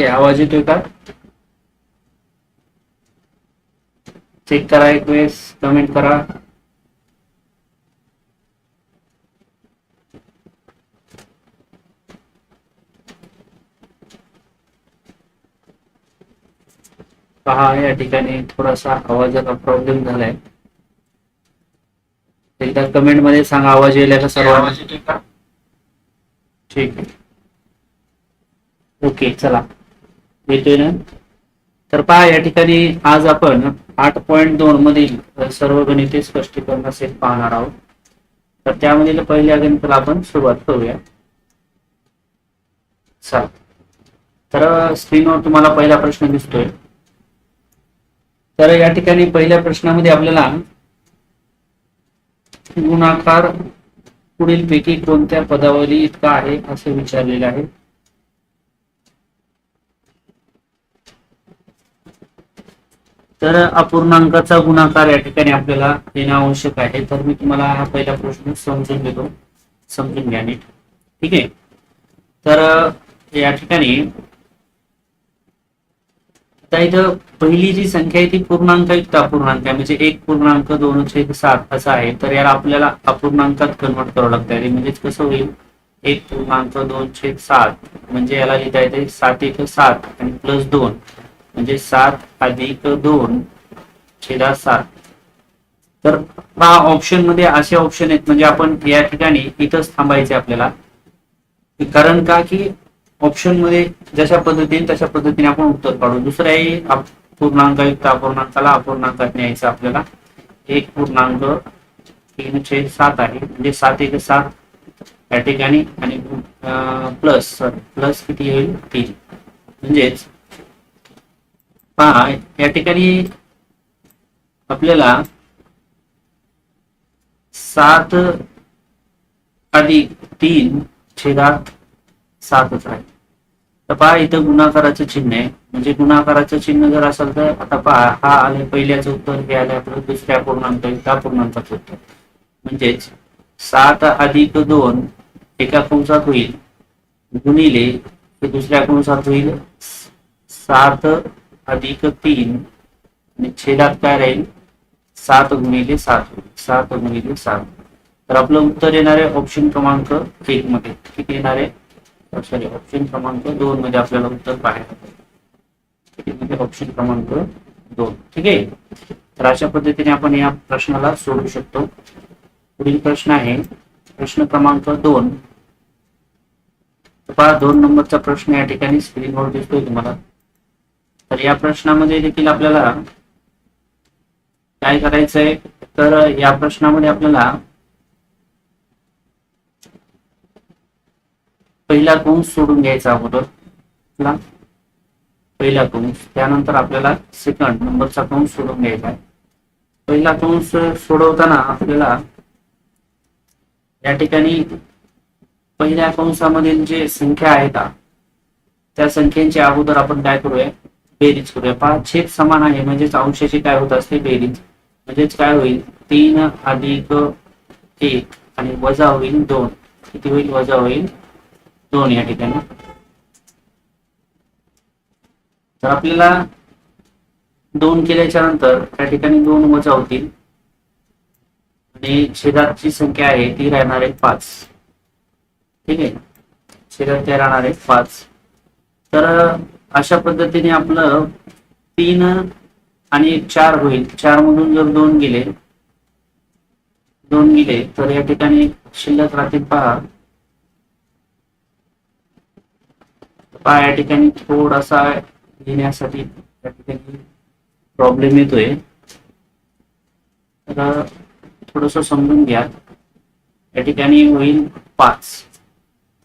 Okay आवाज येतोय का? चेक करा एक वेळेस कमेंट करा. पहा या ठिकाणी थोडासा आवाजाचा प्रॉब्लेम झालाय. एकदा कमेंटमध्ये सांगा आवाज येईल का सर्वांना? ठीक आहे. ओके चला. येतोय ना? तर पहा या ठिकाणी आज आपण आठ पॉईंट दोन मधील सर्व गणिते स्पष्टीकरण असेल पाहणार आहोत. तर त्यामधील पहिल्या गणिताला आपण सुरुवात करूया. चला. तर स्क्रीनवर तुम्हाला पहिला प्रश्न दिसतोय. तर या ठिकाणी पहिल्या प्रश्नामध्ये आपल्याला गुणाकार पुढील पैकी कोणत्या पदावली इतका आहे असे विचारलेले आहे. तर अपूर्णांकाचा गुणाकार या ठिकाणी आपल्याला येणं आवश्यक आहे. तर मी तुम्हाला हा पहिला प्रश्न समजून देतो. समजून घ्या नीट. ठीक आहे? तर या ठिकाणी आता इथं पहिली जी संख्या आहे ती पूर्णांक युक्त अपूर्णांक आहे. म्हणजे एक पूर्णांक दोन छेद सात असा आहे. तर याला आपल्याला अपूर्णांकात कन्वर्ट करावं लागतं. आहे म्हणजेच कसं होईल? एक पूर्णांक दोन छेद सात. म्हणजे याला लिहिता येते सात एक सात आणि प्लस दोन. म्हणजे सात अधिक दोन छेदा सात. तर हा ऑप्शनमध्ये असे ऑप्शन आहेत म्हणजे आपण या ठिकाणी इथंच थांबायचे आपल्याला. कारण का? की ऑप्शनमध्ये जशा पद्धतीने तशा पद्धतीने आपण उत्तर काढू. दुसऱ्याही पूर्णांकयुक्त अपूर्णांकाला अपूर्णांकात न्यायचं आपल्याला. एक पूर्णांक तीन छेद सात आहे. म्हणजे सात एक सात या ठिकाणी आणि प्लस प्लस किती होईल तीन. म्हणजेच पहा या ठिकाणी आपल्याला सात अधिक तीन छेदात सातच आहे. तर पहा इथं गुणाकाराचं चिन्ह आहे. म्हणजे गुणाकाराचं चिन्ह जर असेल तर आता पहा हा आले पहिल्याचं उत्तर हे आले आपलं दुसऱ्या पूर्णांक एका पूर्णांकाचं उत्तर. म्हणजेच सात अधिक दोन एका कंसात होईल. गुणिले हे दुसऱ्या कंसात होईल सात अधिक तीन आणि छेदात काय राहील? सात गुणिले सात. सात गुणिले सात. तर आपलं उत्तर येणार आहे ऑप्शन क्रमांक एक मध्ये. किती येणार आहे? Oh, सॉरी ऑप्शन क्रमांक दोन मध्ये आपल्याला उत्तर पाहायला ऑप्शन म्हणजे क्रमांक दोन. ठीक आहे? तर अशा पद्धतीने आपण या प्रश्नाला सोडू शकतो. पुढील प्रश्न आहे प्रश्न क्रमांक दोन. पहा दोन नंबरचा प्रश्न या ठिकाणी स्क्रीनवर दिसतोय तुम्हाला. तर या प्रश्नामध्ये देखील आपल्याला काय करायचंय? तर या प्रश्नामध्ये आपल्याला पहिला कंस सोडून घ्यायचा अगोदर. पहिला कंस. त्यानंतर आपल्याला सेकंड नंबरचा कंस सोडून घ्यायचा आहे. पहिला कंस सोडवताना आपल्याला या ठिकाणी पहिल्या कंसामधील जे संख्या आहेत त्या संख्येच्या अगोदर आपण काय करूया? बेरीज करूया. पाच छेद समान आहे. म्हणजेच अंशाची काय होत असते? बेरीज. म्हणजेच काय होईल? तीन अधिक एक आणि वजा होईल दोन. किती होईल? वजा होईल दोन या ठिकाणी. तर आपल्याला दोन केल्याच्यानंतर त्या ठिकाणी दोन वजा होतील. आणि छेदाची संख्या आहे ती राहणार आहे पाच. ठीक आहे? छेदात ते राहणार आहे? पाच. तर अशा पद्धतीने आपलं तीन आणि चार होईल. चार मधून जर दोन गेले दोन गेले तर या ठिकाणी शिल्लक राहतील पहा. पहा या ठिकाणी थोडासा लिहिण्यासाठी या ठिकाणी प्रॉब्लेम येतोय. तर थोडस समजून घ्या. या ठिकाणी होईल पाच.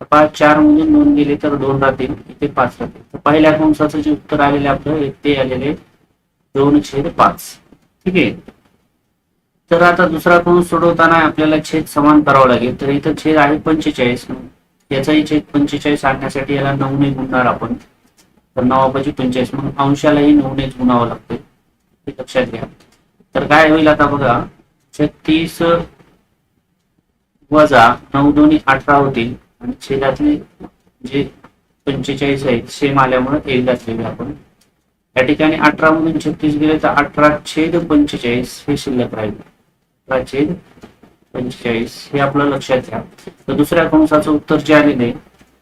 पाच चार म्हणजे मध्ये दोन गेले तर दोन राहतील इथे पाच राहतील. तर पहिल्या कंसाचं जे उत्तर आलेले आपलं एक ते आलेले दोन छेद पाच. ठीक आहे? तर आता दुसरा कंस सोडवताना आपल्याला छेद समान करावा लागेल. तर इथं छेद आहे पंचेचाळीस याचाही छेद पंचेचाळीस आणण्यासाठी याला नऊने गुणणार आपण. तर नवापाची पंचेचाळीस म्हणून अंशालाही नऊनेच गुणावं लागते हे लक्षात घ्या. तर काय होईल आता बघा छत्तीस वजा नऊ दोन्ही अठरा होतील. आणि छेदातले जे पंचेचाळीस आहेत सेम आल्यामुळे एक घातलेले आपण. या ठिकाणी अठरा मधून छत्तीस गेले तर अठरा छेद पंचेचाळीस हे शिल्लक राहील. अठरा छेद पंचेचाळीस हे आपलं लक्षात घ्या. तर दुसऱ्या कंसाचं उत्तर जे आलेले आहे,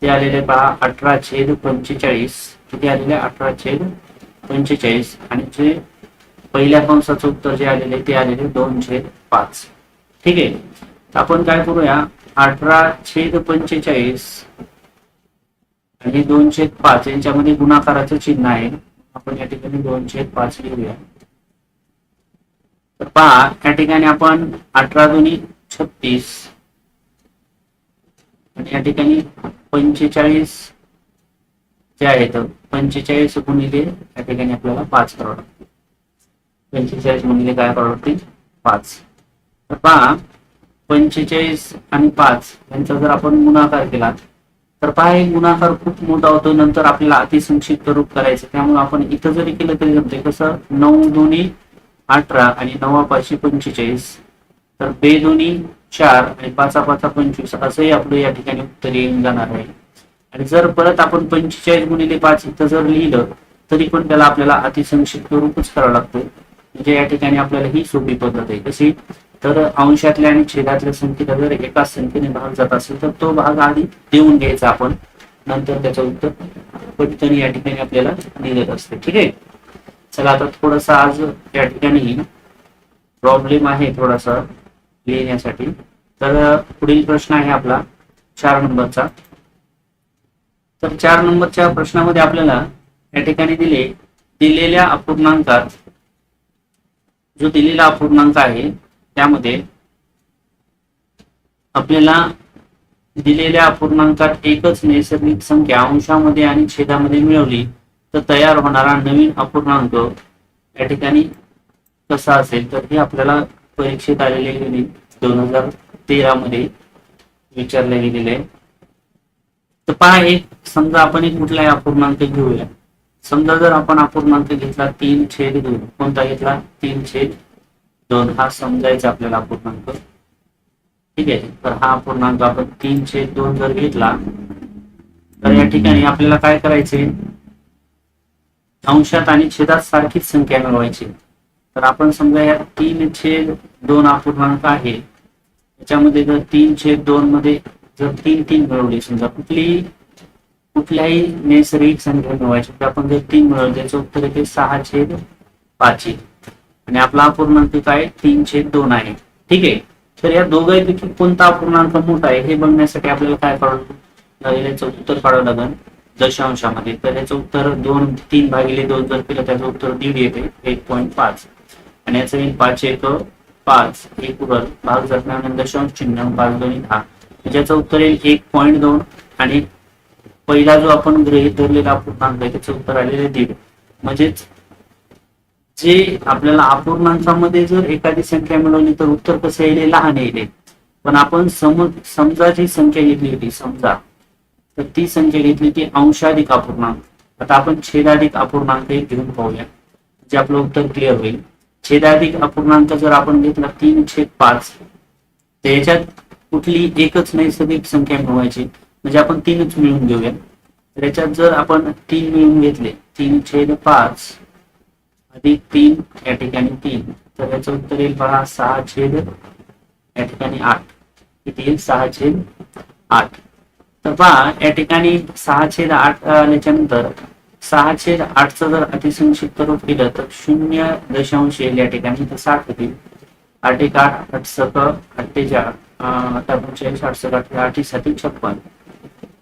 ते आलेले पहा अठरा छेद पंचेचाळीस. किती आलेले अठरा छेद पंचेचाळीस. आणि जे पहिल्या कंसाचं उत्तर जे आलेले ते आलेले दोन छेद पाच. ठीक आहे? आपण काय करूया अठरा छेद पंचेचाळीस आणि दोन छेद पाच यांच्यामध्ये गुणाकाराचं चिन्ह आहे. आपण या ठिकाणी दोन छेद पाच लिहूया. तर पहा या ठिकाणी आपण अठरा दोन्ही छत्तीस आणि या ठिकाणी पंचेचाळीस जे आहेत पंचेचाळीस गुणिले या ठिकाणी आपल्याला पाच करावं पंचेचाळीस गुणिले काय करावं पाच. तर पहा पंचेचाळीस आणि पाच यांचा जर आपण गुणाकार केला तर पहा हे गुणाकार खूप मोठा होतो. नंतर आपल्याला अतिसंक्षिप्त रूप करायचं. त्यामुळे आपण इथं जरी केलं तरी जमते कसं? नऊ दोन्ही अठरा आणि नवा पाचशे पंचेचाळीस. तर बे दोन्ही चार आणि पाचा पाचा पंचवीस असंही आपलं या ठिकाणी उत्तर येऊन जाणार आहे. आणि जर परत आपण पंचेचाळीस गुणिले पाच इथं जर लिहिलं तरी पण त्याला आपल्याला अतिसंक्षिप्त रूपच करावं लागतं. म्हणजे या ठिकाणी आपल्याला ही सोपी पद्धत आहे. कशी? तर अंशातल्या आणि छेदातल्या संख्येला जर एकाच संख्येने भाग जात असेल तर तो भाग आधी देऊन घ्यायचा आपण. नंतर त्याचं उत्तर पटकन या ठिकाणी आपल्याला दिलेलं असते. ठीक आहे? चला आता थोडासा आज या ठिकाणी प्रॉब्लेम आहे थोडासा लिहिण्यासाठी. तर पुढील प्रश्न आहे आपला चार नंबरचा. तर चार नंबरच्या प्रश्नामध्ये आपल्याला या ठिकाणी दिले दिलेल्या अपूर्णांकात जो दिलेला अपूर्णांक आहे त्यामध्ये आपल्याला दिलेल्या अपूर्णांकात एकच नैसर्गिक संख्या अंशामध्ये आणि छेदामध्ये मिळवली तर तयार होणारा नवीन अपूर्णांक या ठिकाणी कसा असेल तर हे आपल्याला परीक्षेत आलेले दोन हजार तेरा मध्ये विचारले गेलेले आहे. तर पहा एक समजा आपण एक कुठलाही अपूर्णांक घेऊया. समजा जर आपण अपूर्णांक घेतला तीन छेद दोन कोणता घेतला? तीन छेद दोन हा समजायचा आपल्याला अपूर्णांक ठीक आहे? तर हा अपूर्णांक आपण तीनशे दोन जर घेतला तर या ठिकाणी आपल्याला काय करायचे? अंशात आणि छेदात सारखीच संख्या मिळवायची. तर आपण समजा या तीन छेद दोन अपूर्णांक आहे. त्याच्यामध्ये जर तीन छेद दोन मध्ये जर तीन तीन मिळवली समजा कुठली कुठल्याही नैसर्गिक संख्या मिळवायची आपण जर तीन मिळवले त्याचं उत्तर येते सहा छेद पाच आणि आपला अपूर्णांक काय तीन छेद दोन आहे. ठीक आहे? तर या दोघांपैकी कोणता अपूर्णांक मोठा आहे हे बघण्यासाठी आपल्याला काय काढून याचं उत्तर काढावं लागेल. दशांशामध्ये. तर याचं उत्तर दोन तीन भागिले दोन जर केलं त्याचं उत्तर दीड येते. एक पॉईंट पाच. आणि याचं येईल पाच एक पाच. एक उरल. भाग जरण्यानंतर दशांश चिन्ह पाच दोन्ही दहा ज्याचं उत्तर येईल एक पॉईंट दोन. आणि पहिला जो आपण गृहित धरलेला अपूर्णांक आहे त्याचं उत्तर आलेलं दीड. म्हणजेच जे आपल्याला अपूर्णांकामध्ये जर एखादी संख्या मिळवली तर उत्तर कसं येईल लहान येईल. पण आपण सम समजा जी संख्या घेतली होती समजा तर ती संख्या घेतली ती अंशाधिक अपूर्णांक. आता आपण छेदाधिक अपूर्णांक घेऊन पाहूया. जे आपलं उत्तर क्लिअर होईल. छेदाधिक अपूर्णांक जर आपण घेतला तीन छेद पाच तर याच्यात कुठली एकच नैसर्गिक संख्या मिळवायची. म्हणजे आपण तीनच मिळून घेऊया. तर याच्यात जर आपण तीन मिळून घेतले तीन छेद पाच अधिक तीन या ठिकाणी तीन. तर याचं उत्तर येईल पहा सहा छेद या ठिकाणी आठ. किती येईल? सहा छेद आठ. तर पहा या ठिकाणी सहा छेद आठ आल्याच्यानंतर सहा छेद आठचं जर अतिसंक्षिप्त रूप केलं तर शून्य दशांश येईल या ठिकाणी. तर साठ होतील. आठ एक आठ आठ सक अठ्ठेचाळ पंचेचाळीस आठ सक अठरा आठी छप्पन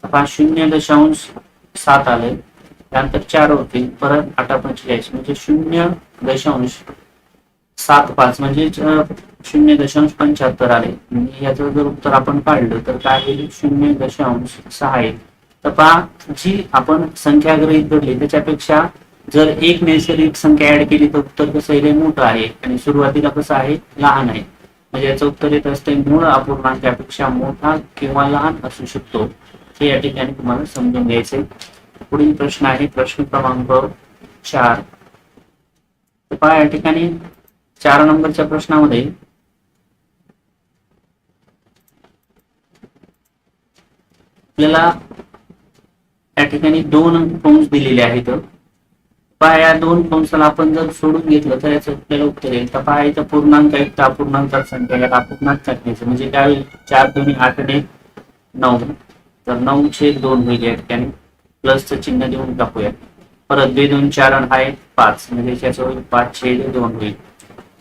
पहा शून्य दशांश सात आले. त्यानंतर चार होतील परत अठरा पंचेचाळीस म्हणजे शून्य दशांश सात पाच म्हणजे शून्य दशांश पंच्याहत्तर आले. आणि याचं जर उत्तर आपण काढलं तर काय होईल? शून्य दशांश सहा आहे तर पहा जी आपण संख्या गृहीत धरली त्याच्यापेक्षा जर एक नैसर्गिक संख्या ऍड केली तर उत्तर कसं येईल? मोठं आहे. आणि सुरुवातीला कसं आहे? लहान आहे. म्हणजे याचं उत्तर येत असते मूळ अपूर्णांकापेक्षा मोठा किंवा लहान असू शकतो. हे या ठिकाणी तुम्हाला समजून घ्यायचे पुढील प्रश्न आहे प्रश्न क्रमांक चार. तर पहा या ठिकाणी चार नंबरच्या प्रश्नामध्ये आपल्याला या ठिकाणी दोन कंस दिलेले आहेत. पहा या दोन कंसाला आपण जर सोडून घेतलं तर याचं आपल्याला उत्तर येईल. तर पहा इथं पूर्णांक युक्त अपूर्णांकात संख्या यात अपूर्णांक टाकण्याचं म्हणजे काय होईल चार दोन्ही आठ आणि एक नऊ. तर नऊ छेद दोन होईल या ठिकाणी. प्लसचं चिन्ह देऊन टाकूया परत बे दोन चार आणि हा एक पाच. म्हणजे त्याचं होईल पाच छेद दोन होईल.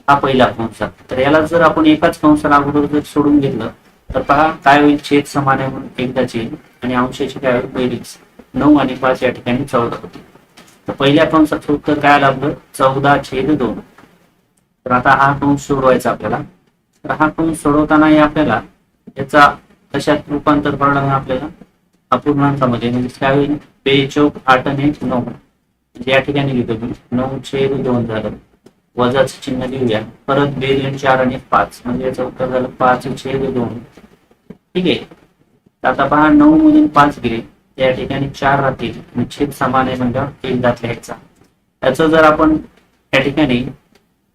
हा पहिला कंस. तर याला जर आपण एकाच कंसाला अगोदर जर सोडून घेतलं तर पहा काय होईल? छेद समान आहे म्हणून एकदाच येईल आणि अंशाची काय होईल? बेरीज. नऊ आणि पाच या ठिकाणी चौदा होती. तर पहिल्या कंसाचं उत्तर काय लागलं चौदा छेद दोन. तर आता हा कंस सोडवायचा आपल्याला. तर हा कंस सोडवतानाही आपल्याला याचा कशात रूपांतर करणार आपल्याला? अपूर्णांकामध्ये म्हणजे काय होईल? बे चौक आठ आणि एक नऊ. म्हणजे या ठिकाणी लिहितो मी. नऊ छेद दोन झालं. वजाचं चिन्ह लिहूया. परत बे दोन चार आणि पाच. म्हणजे याचं उत्तर झालं पाच छेद दोन. ठीक आहे. आता पहा नऊ मधून पाच गेले. त्या ठिकाणी चार राहतील. छेद समान आहे म्हणजे एक दात लिहायचा याचं जर आपण या ठिकाणी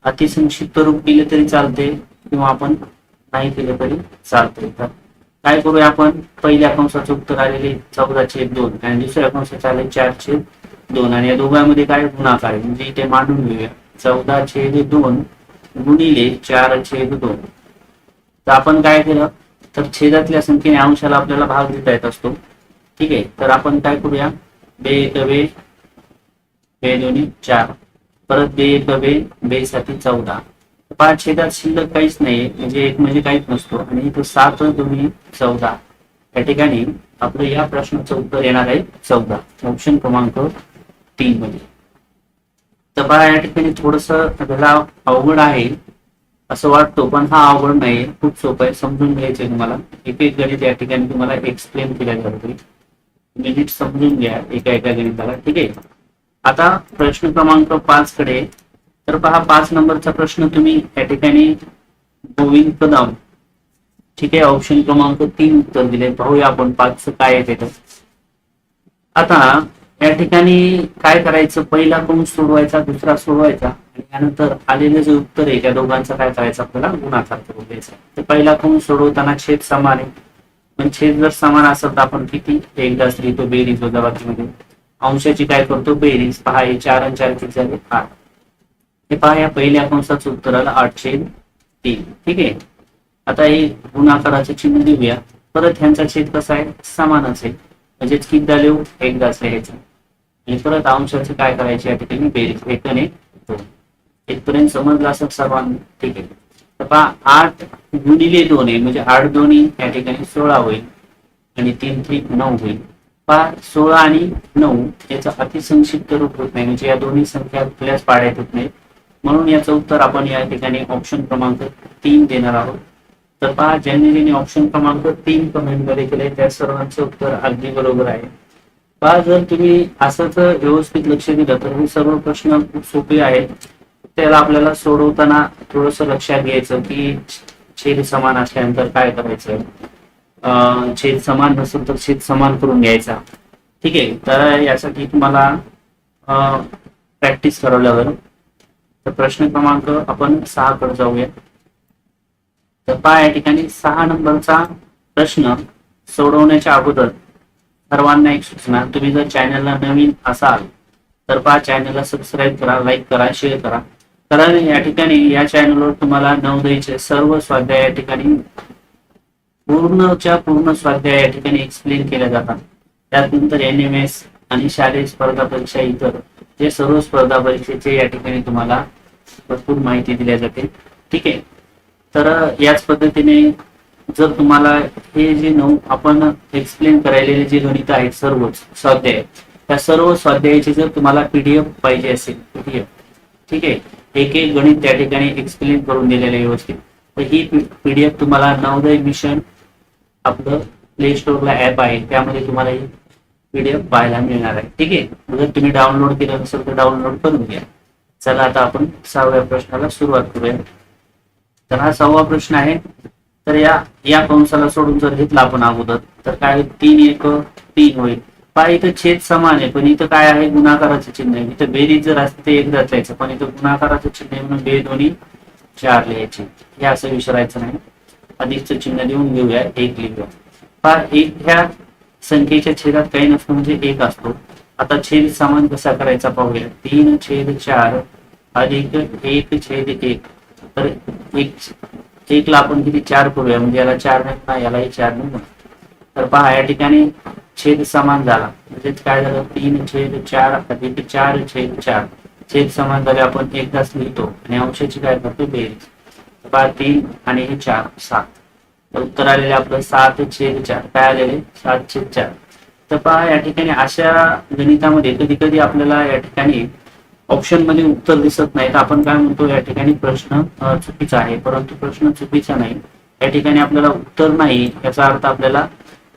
अतिसंक्षिप्त रूप केले तरी चालते किंवा आपण नाही केलं तरी चालते तर काय करूया आपण? पहिल्या कंसाचं उत्तर आलेले चौदा छेद दोन आणि दुसऱ्या कंसाचे आले चार छेद दोन. आणि या दोघांमध्ये काय गुणाकार आहे? म्हणजे इथे मांडून घेऊया. चौदा छेद दोन गुणिले चार छेद दोन. तर आपण काय केलं? तर छेदातल्या संख्येने अंशाला आपल्याला भाग देता येत असतो. ठीक आहे? तर आपण काय करूया? बे एक बे बे दोन्ही चार. परत बे एक बे बे साठी चौदा. पाच छेदात शिल्लक काहीच नाही म्हणजे एक म्हणजे काहीच नसतो. आणि इथं सात दोन्ही चौदा. या ठिकाणी आपलं या प्रश्नाचं उत्तर येणार आहे चौदा. ऑप्शन क्रमांक तीन मध्ये. तर बघा या ठिकाणी थोडस त्याला अवघड आहे असं वाटतो पण हा अवघड नाही खूप सोपं आहे. समजून घ्यायचंय तुम्हाला. एक एक गणित या ठिकाणी तुम्हाला एक्सप्लेन केल्या जातो. मिनिट समजून घ्या एका एका गणिताला. ठीक आहे? आता प्रश्न क्रमांक पाच कडे तर पहा पाच नंबरचा प्रश्न तुम्ही या ठिकाणी गोविंद कदम. ठीक आहे ऑप्शन क्रमांक तीन उत्तर दिले. पाहूया आपण पाचचं काय आहे ते तर. आता या ठिकाणी काय करायचं? पहिला कंस सोडवायचा दुसरा सोडवायचा? आणि त्यानंतर आलेलं जे उत्तर आहे त्या दोघांचं काय करायचं आपल्याला? गुणाकार करून द्यायचा तर पहिला कंस सोडवताना छेद समान आहे. पण छेद जर समान असेल तर आपण किती? एकदाच लिहितो बेरीज वजाबाकीमध्ये अंशाची काय करतो? बेरीज. पहा हे चार आणि चार किती झाले? आठ. हे पहा या पहिल्या कंसाचं उत्तर आलं आठशे तीन. ठीक आहे? आता हे गुणाकाराचे चिन्ह देऊया परत ह्यांचा छेद कसा आहे? समानच आहे. म्हणजेच किती लिहू? एकदाच ह्याचा आणि परत अंशाचं काय करायचे या ठिकाणी बेरीज एक दोन. इथपर्यंत समजलं असं सर्वांना ठीक आहे. तर पहा आठ गुणिले दोन आहे. म्हणजे आठ दोन्ही या ठिकाणी सोळा होईल. आणि तीन त्रिक नऊ होईल. पहा सोळा आणि नऊ याचं अतिसंक्षिप्त रूप होत नाही. म्हणजे या दोन्ही संख्या आपल्याच पाड्यात होत नाही म्हणून याचं उत्तर आपण या ठिकाणी ऑप्शन क्रमांक तीन देणार आहोत. तर पहा ज्यांनी ज्यांनी ऑप्शन क्रमांक तीन कमेंटमध्ये केले त्या सर्वांचं उत्तर अगदी बरोबर आहे. पहा जर तुम्ही असंच व्यवस्थित लक्ष दिलं तर हे सर्व प्रश्न खूप सोपे आहेत. त्याला आपल्याला सोडवताना थोडस लक्षात घ्यायचं की छेद समान असल्यानंतर काय करायचं? छेद समान नसेल तर छेद समान करून घ्यायचा. ठीक आहे? तर यासाठी तुम्हाला प्रॅक्टिस करावं लागेल तर प्रश्न क्रमांक आपण सहा कडे जाऊया. तर पहा या ठिकाणी सहा नंबरचा प्रश्न सोडवण्याच्या अगोदर सर्वांना एक सूचना. तुम्ही जर चॅनलला नवीन असाल तर पहा चॅनलला सबस्क्राईब करा लाईक करा शेअर करा. कारण या ठिकाणी या चॅनलवर तुम्हाला नवदयीचे सर्व स्वाध्याय या ठिकाणी पूर्णच्या पूर्ण स्वाध्याय या ठिकाणी एक्सप्लेन केल्या जातात. त्यानंतर एन एम एस आणि शालेय स्पर्धा परीक्षा इतर जे सर्व स्पर्धा परीक्षेचे या ठिकाणी तुम्हाला भरपूर माहिती दिल्या जाते. ठीक आहे. तर याच पद्धतीने जर तुम्हाला हे जे नऊ आपण एक्सप्लेन करायलेले जे गणित आहेत सर्व स्वाध्याय त्या सर्व स्वाध्यायाची जर तुम्हाला पीडीएफ पाहिजे असेल पीडीएफ ठीक आहे. एक एक गणित त्या ठिकाणी एक्सप्लेन करून दिलेलं व्यवस्थित. तर ही पीडीएफ तुम्हाला नवोदय मिशन आपलं प्ले स्टोअरला ऍप आहे. त्यामध्ये तुम्हाला ही पीडीएफ पाहायला मिळणार आहे. ठीक आहे? जर तुम्ही डाउनलोड केलं नसेल तर डाउनलोड करून घ्या. चला आता आपण सहाव्या प्रश्नाला सुरुवात करूया. तर हा सहावा प्रश्न आहे. तर या या कंसाला सोडून जर घेतला आपण अगोदर तर काय तीन एक तीन होईल. पहा इथं छेद समान आहे पण इथं काय आहे? गुणाकाराचं चिन्ह आहे. इथं बेरीज जर असते ते एक यायचं पण इथं गुणाकाराचं चिन्ह आहे म्हणून बे दोन्ही चार लिहायचे. हे असं विचारायचं नाही. अधिकचं चिन्ह देऊन घेऊया. एक लिहूया. पहा एक ह्या संख्येच्या छेदात काही नसतं म्हणजे एक असतो. आता छेद समान कसा करायचा पाहूया. तीन छेद चार अधिक एक छेद एक. तर एक एकला आपण किती? चार करूया. म्हणजे याला चार नाही ना यालाही चार नाही तर पहा या ठिकाणी छेद समान झाला. म्हणजेच काय झालं? तीन छेद चार अधिक चार छेद चार. छेद समान झाले आपण एकदाच लिहितो. आणि अंशाची काय करतो? बेरीज. पहा तीन आणि हे चार सात. उत्तर आलेले आपलं सात छेद चार काय आलेले? सात छेद चार. तर पहा या ठिकाणी अशा गणितामध्ये कधी कधी आपल्याला या ठिकाणी ऑप्शनमध्ये उत्तर दिसत नाही. तर आपण काय म्हणतो या ठिकाणी प्रश्न चुकीचा आहे. परंतु प्रश्न चुकीचा नाही. या ठिकाणी आपल्याला उत्तर नाही याचा अर्थ आपल्याला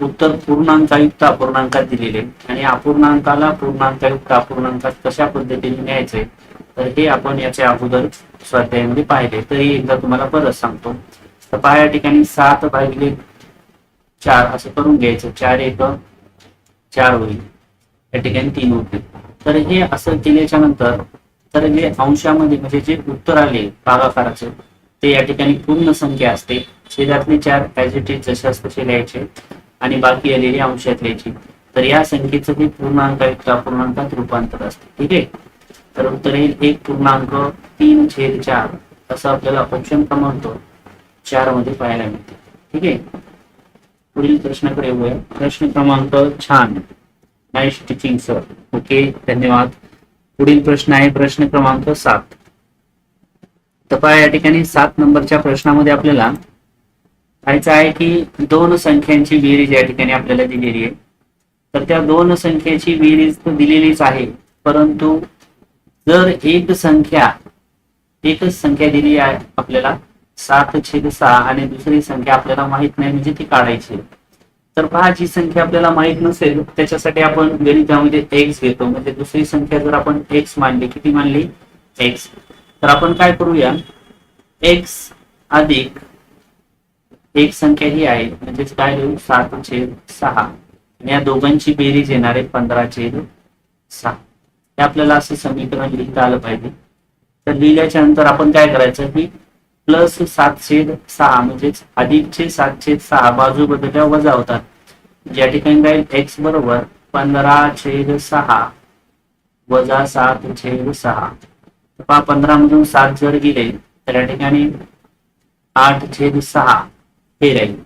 उत्तर पूर्णांकायुक्त अपूर्णांकात दिलेले. आणि अपूर्णांकाला पूर्णांकायुक्त अपूर्णांकात कशा पद्धतीने न्यायचे? तर हे आपण याच्या अगोदर स्वाध्यायामध्ये पाहिले. तरी एकदा तुम्हाला परत सांगतो. तर पहा या ठिकाणी सात भागिले चार असं करून घ्यायचं. चार एक चार होईल या ठिकाणी तीन होतील तर हे असं केल्याच्यानंतर तर जे अंशामध्ये म्हणजे जे उत्तर आले भागाकाराचे ते या ठिकाणी पूर्ण संख्या असते. छेदातले चार पॅझिटिव्ह जसे तसे लिहायचे आणि बाकी आलेली अंशात लिहायची. तर या संख्येचं हे पूर्णांकायुक्त अपूर्णांकात रूपांतर असते. ठीक आहे? तर उत्तर येईल एक पूर्णांक तीन छेद चार. असं आपल्याला ऑप्शन क्रमांक चारमध्ये पाहायला मिळते. ठीक आहे? पुढील प्रश्नाकडे येऊया. प्रश्न क्रमांक छान. नाईस टीचिंग सर ओके धन्यवाद. पुढील प्रश्न आहे प्रश्न क्रमांक सात. तर पहा या ठिकाणी सात नंबरच्या प्रश्नामध्ये आपल्याला पाहायचं आहे की दोन संख्यांची बेरीज या ठिकाणी आपल्याला दिलेली आहे. तर त्या दोन संख्येची बेरीज तर दिलेलीच आहे परंतु जर एक संख्या एकच संख्या दिली आहे आपल्याला सात छेद सहा आणि दुसरी संख्या आपल्याला माहीत नाही म्हणजे ती काढायची तर पहा जी संख्या आपल्याला माहीत नसेल त्याच्यासाठी आपण गणितामध्ये एक्स घेतो. म्हणजे दुसरी संख्या जर आपण एक्स मानली किती मानली? एक्स तर आपण काय करूया? एक्स अधिक एक संख्या ही आहे म्हणजेच काय लिहू सात छेद सहा. आणि या दोघांची बेरीज येणार आहे पंधरा छेद सहा. हे आपल्याला असं समीकरण लिहिता आलं पाहिजे. तर लिहिल्याच्या नंतर आपण काय करायचं की प्लस सात छेद सहा म्हणजेच अधिकचे सात छेद सहा बाजू बदलल्या वजा होतात. या ठिकाणी जाईल एक्स बरोबर पंधरा छेद सहा वजा सात छेद सहा. पहा पंधरा मधून सात जर गेले तर या ठिकाणी आठ छेद सहा हे राहील.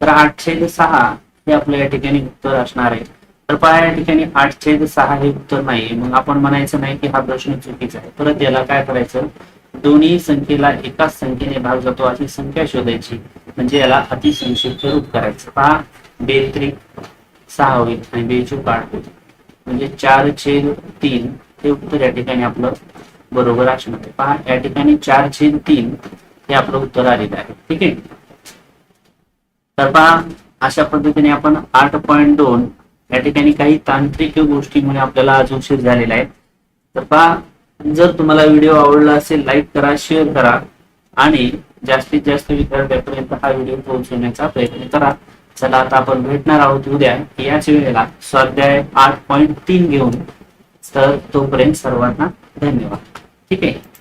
तर आठ छेद सहा हे आपलं या ठिकाणी उत्तर असणार आहे. तर पहा या ठिकाणी आठ छेद सहा हे उत्तर नाही मग आपण म्हणायचं नाही की हा प्रश्न चुकीचा आहे. परत याला काय करायचं? दोन्ही संख्येला एकाच संख्येने भाग जातो अशी संख्या शोधायची. म्हणजे याला अतिसंक्षिप्त रूप करायचं. पहा बेत्री सहा होईल आणि बेचूक आठ होईल. म्हणजे चार छेद तीन हे उत्तर या ठिकाणी आपलं बरोबर असणार आहे. पहा या ठिकाणी चार छेद तीन हे आपलं उत्तर आलेलं आहे. ठीक आहे? तर पहा अशा पद्धतीने आपण आठ पॉईंट दोन या ठिकाणी काही तांत्रिक गोष्टीमुळे आपल्याला आज उशीर झालेला आहे तर पहा जर तुम्हाला व्हिडिओ आवडला असेल लाईक करा शेअर करा आणि जास्तीत जास्त विद्यार्थ्यांपर्यंत हा व्हिडिओ पोहोचवण्याचा प्रयत्न करा. चला आता आपण भेटणार आहोत उद्या याच वेळेला स्वाध्याय आठ पॉईंट तीन घेऊन. तर तोपर्यंत सर्वांना धन्यवाद. ठीक आहे?